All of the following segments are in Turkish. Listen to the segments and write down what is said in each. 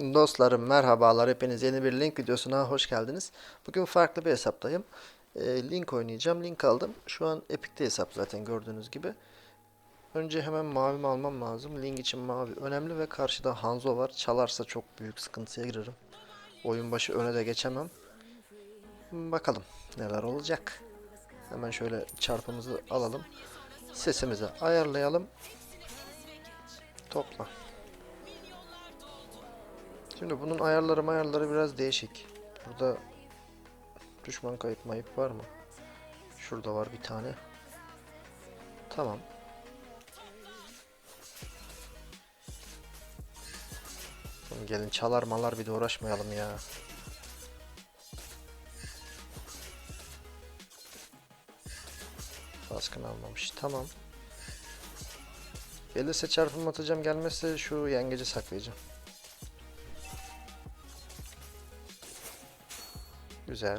Dostlarım merhabalar hepiniz yeni bir link videosuna hoş geldiniz. Bugün farklı bir hesaptayım. Ee, link oynayacağım. Link aldım. Şu an Epic'te hesap zaten gördüğünüz gibi. Önce hemen mavimi almam lazım. Link için mavi önemli ve karşıda Hanzo var. Çalarsa çok büyük sıkıntıya girerim. Oyun başı öne de geçemem. Bakalım neler olacak. Hemen şöyle çarpımızı alalım. Sesimizi ayarlayalım. Topla. Şimdi bunun ayarları ayarları biraz değişik. Burada düşman kayıp mayıp var mı? Şurada var bir tane. Tamam. Oğlum Gelin çalar malar bir de uğraşmayalım ya. Baskın almamış. Tamam. Gelirse çarpım atacağım gelmezse şu yengeci saklayacağım. Güzel.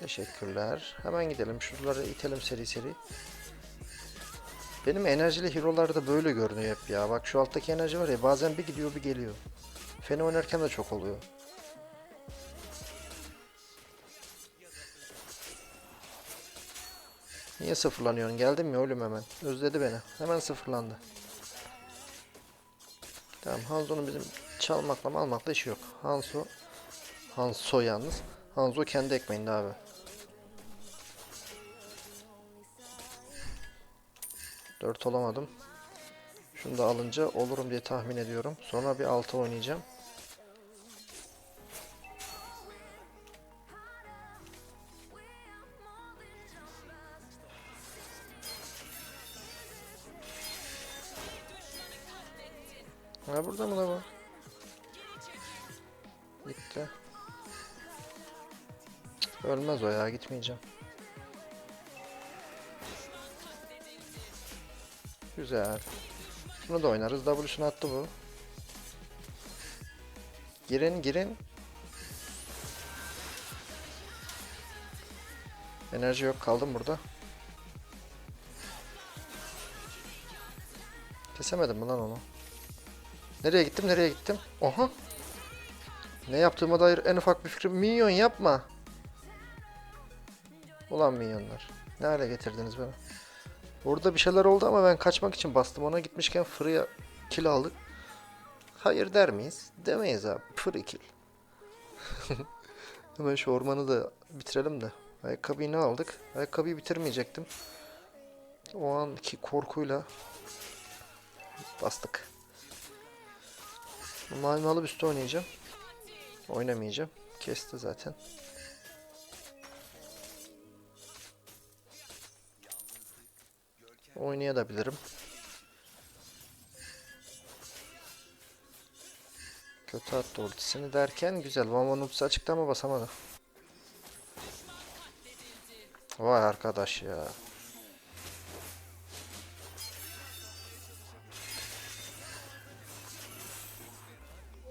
Teşekkürler. Hemen gidelim. Şuraları itelim seri seri. Benim enerjili hero'lar da böyle görünüyor hep ya. Bak şu alttaki enerji var ya bazen bir gidiyor bir geliyor. Fena oynarken de çok oluyor. Niye sıfırlanıyorsun? Geldin mi oğlum hemen? Özledi beni. Hemen sıfırlandı. Tamam Hanzo'nun bizim çalmakla almakla işi yok. Hanzo Hanzo yalnız. Hanzo kendi ekmeğinde abi. Dört olamadım. Şunu da alınca olurum diye tahmin ediyorum. Sonra bir altı oynayacağım. Ha burada mı la bu? Gitti. Ölmez o ya gitmeyeceğim. Güzel. Bunu da oynarız. W'sunu attı bu. Girin girin. Enerji yok kaldım burada. Kesemedim mi lan onu? Nereye gittim nereye gittim? Oha. Ne yaptığıma dair en ufak bir fikrim. Minyon yapma. Ulan minyonlar. Ne hale getirdiniz beni? Burada bir şeyler oldu ama ben kaçmak için bastım. Ona gitmişken Free'ya kill aldık. Hayır der miyiz? Demeyiz abi. Free kill. Hemen şu ormanı da bitirelim de. Ayakkabıyı ne aldık? Ayakkabıyı bitirmeyecektim. O anki korkuyla bastık. Malimi alıp üstü oynayacağım. Oynamayacağım. Kesti zaten. Oynayabilirim. Kötü attı ultisini derken güzel. Vaman ultisi açıkta ama basamadı. Vay arkadaş ya.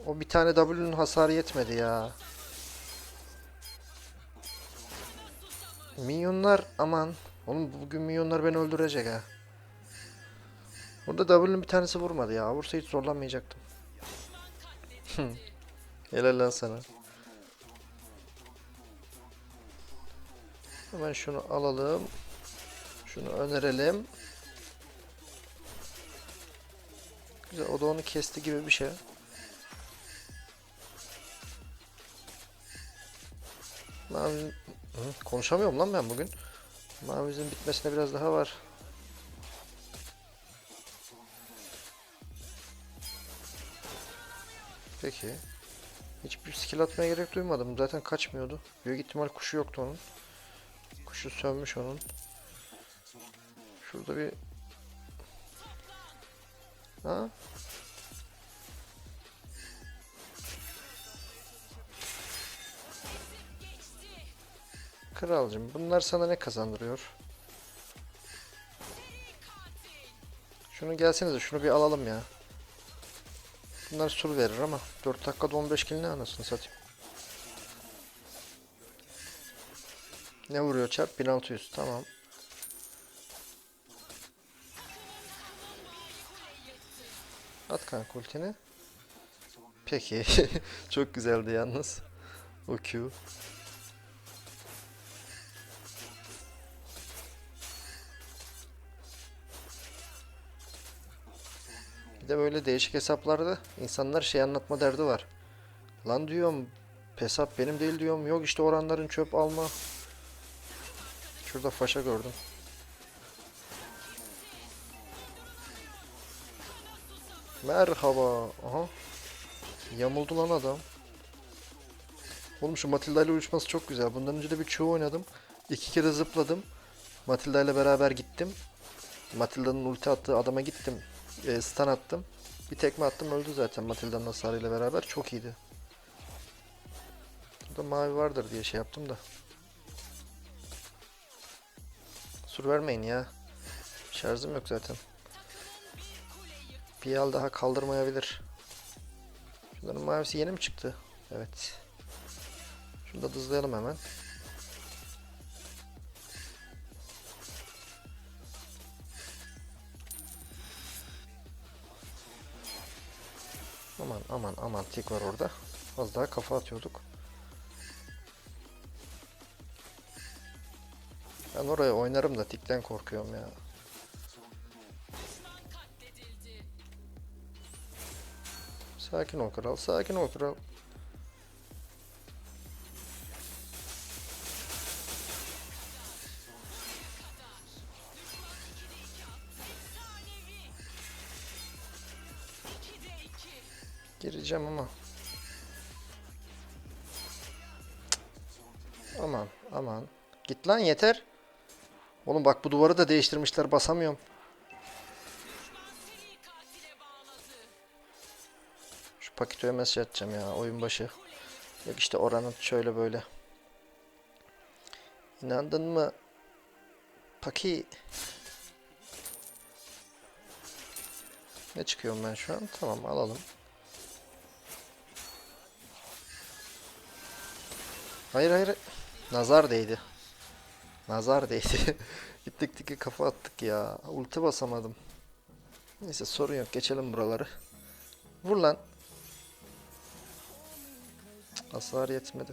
O bir tane W'nun hasarı yetmedi ya. Minyonlar aman. Oğlum bugün minyonlar beni öldürecek ha. Burada W'nun bir tanesi vurmadı ya. Vursa hiç zorlanmayacaktım. Helal lan sana. Hemen şunu alalım. Şunu önerelim. Güzel o da onu kesti gibi bir şey. Mavi... Hı, konuşamıyorum lan ben bugün. Mavimizin bitmesine biraz daha var. Peki. Hiçbir skill atmaya gerek duymadım. Zaten kaçmıyordu. Büyük ihtimal kuşu yoktu onun. Kuşu sönmüş onun. Şurada bir... Ha? Kralcım bunlar sana ne kazandırıyor? Şunu gelsenize şunu bir alalım ya. Bunlar sur verir ama 4 dakikada 15 kill ne anasını satayım. Ne vuruyor çarp? 1600. Tamam. At kanka ultini. Peki. Çok güzeldi yalnız. O Q. Bir de böyle değişik hesaplarda insanlar şey anlatma derdi var. Lan diyorum hesap benim değil diyorum. Yok işte oranların çöp alma. Şurada faşa gördüm. Merhaba. Aha. Yamuldu lan adam. Oğlum şu Matilda ile uçması çok güzel. Bundan önce de bir çoğu oynadım. İki kere zıpladım. Matilda ile beraber gittim. Matilda'nın ulti attığı adama gittim. E, stun attım. Bir tekme attım öldü zaten Matilda'nın hasarıyla beraber. Çok iyiydi. Burada mavi vardır diye şey yaptım da. Sur vermeyin ya. Şarjım yok zaten. Bir al daha kaldırmayabilir. Şunların mavisi yeni mi çıktı? Evet. Şunu da hızlayalım hemen. Aman aman aman tik var orada. Az daha kafa atıyorduk. Ben oraya oynarım da tikten korkuyorum ya. Sakin ol kral, sakin ol kral. Gireceğim ama. Aman aman. Git lan yeter. Oğlum bak bu duvarı da değiştirmişler basamıyorum. Şu paketoya mesaj atacağım ya oyun başı. Yok işte oranın şöyle böyle. İnandın mı? Paki. Ne çıkıyorum ben şu an? Tamam alalım. Hayır hayır. Nazar değdi. Nazar değdi. Gittik tiki kafa attık ya. Ulti basamadım. Neyse sorun yok. Geçelim buraları. Vur lan. Hasar yetmedi.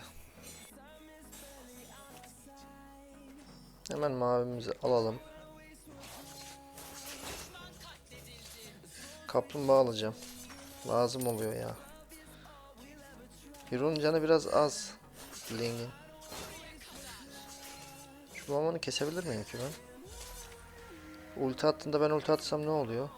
Hemen mavimizi alalım. Kaplumbağa alacağım. Lazım oluyor ya. Hero'nun canı biraz az. Ling'in. Şu Maman'ı kesebilir miyim ki ben? Ulti attığında ben ulti atsam ne oluyor?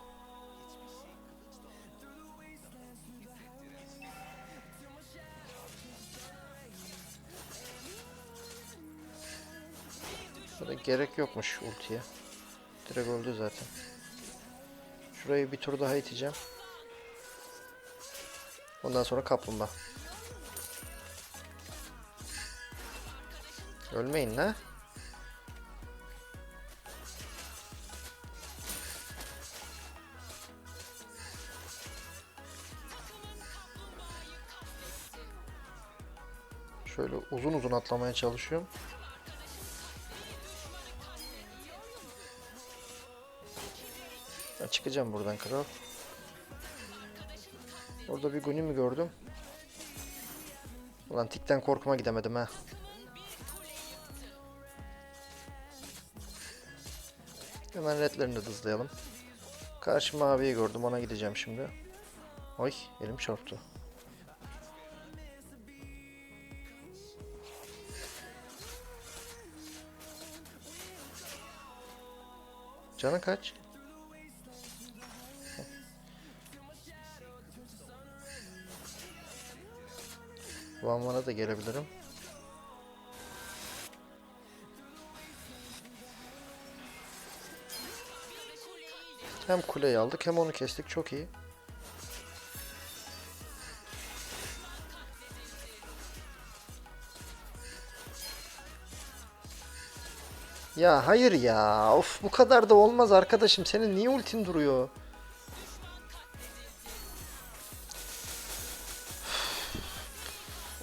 Burada gerek yokmuş ultiye. Direkt öldü zaten. Şurayı bir tur daha iteceğim. Ondan sonra kaplumbağa. Ölmeyin la. Şöyle uzun uzun atlamaya çalışıyorum. Çıkacağım buradan kral. Orada bir Guni mi gördüm? Ulan tikten korkuma gidemedim ha. Hemen redlerini de hızlayalım. Karşı maviyi gördüm ona gideceğim şimdi. Oy elim çarptı. Canı kaç? Van Van'a da gelebilirim. Hem kuleyi aldık hem onu kestik. Çok iyi. Ya hayır ya. Of bu kadar da olmaz arkadaşım. Senin niye ultin duruyor?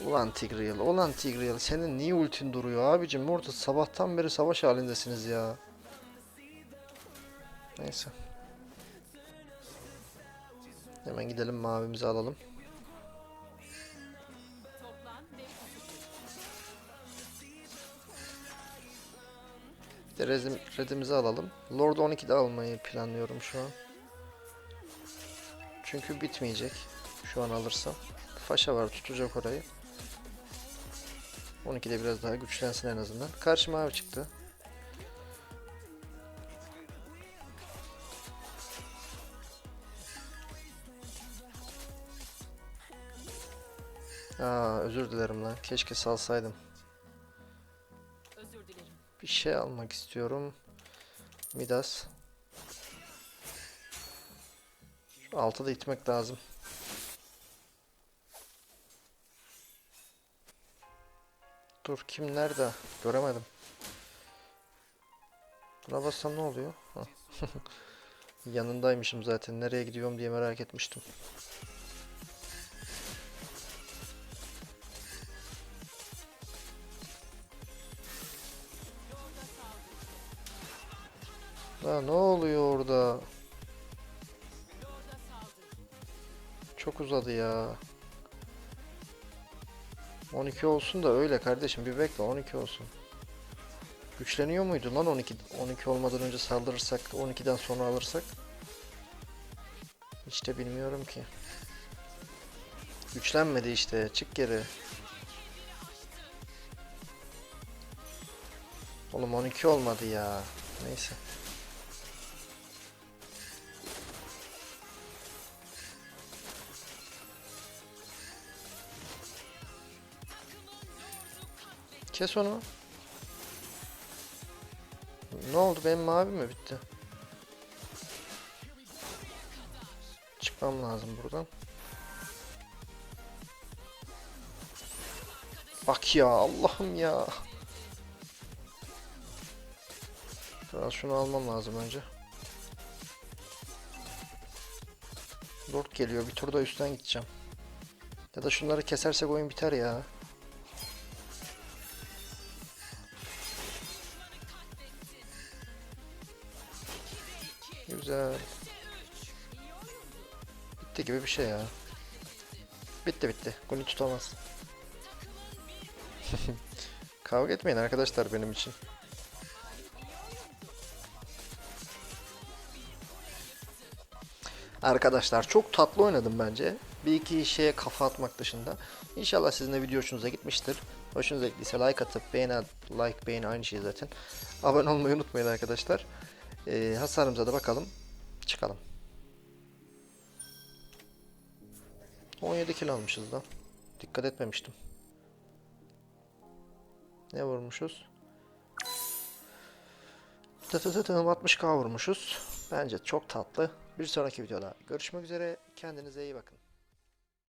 Ulan Tigreal, ulan Tigreal. Senin niye ultin duruyor abicim? Orada sabahtan beri savaş halindesiniz ya. Neyse. Hemen gidelim mavimizi alalım. Bir de rezim, redimizi alalım. Lord 12'de almayı planlıyorum şu an. Çünkü bitmeyecek. Şu an alırsam. Faşa var tutacak orayı. 12'de biraz daha güçlensin en azından. Karşı mavi çıktı. Aa özür dilerim lan. Keşke salsaydım. Özür dilerim. Bir şey almak istiyorum. Midas. Şu altı da itmek lazım. Dur kim nerede? Göremedim. Buna bassam ne oluyor? Yanındaymışım zaten. Nereye gidiyorum diye merak etmiştim. La ne oluyor orada? Çok uzadı ya. 12 olsun da öyle kardeşim bir bekle 12 olsun. Güçleniyor muydu lan 12 12 olmadan önce saldırırsak 12'den sonra alırsak? Hiç de bilmiyorum ki. Güçlenmedi işte çık geri. Oğlum 12 olmadı ya. Neyse. Kes onu. Ne oldu benim mavi mi bitti? Çıkmam lazım buradan. Bak ya Allah'ım ya. Biraz şunu almam lazım önce. Lord geliyor. Bir turda üstten gideceğim. Ya da şunları kesersek oyun biter ya. Güzel. Bitti gibi bir şey ya. Bitti bitti. Golü tutamaz. Kavga etmeyin arkadaşlar benim için. Arkadaşlar çok tatlı oynadım bence. Bir iki şeye kafa atmak dışında. İnşallah sizin de video hoşunuza gitmiştir. Hoşunuza gittiyse like atıp beğeni at- like beğeni aynı şey zaten. Abone olmayı unutmayın arkadaşlar. Ee, hasarımıza da bakalım. Çıkalım. 17 kilo almışız lan. Dikkat etmemiştim. Ne vurmuşuz? Tıtıtıtım 60k vurmuşuz. Bence çok tatlı. Bir sonraki videoda görüşmek üzere. Kendinize iyi bakın.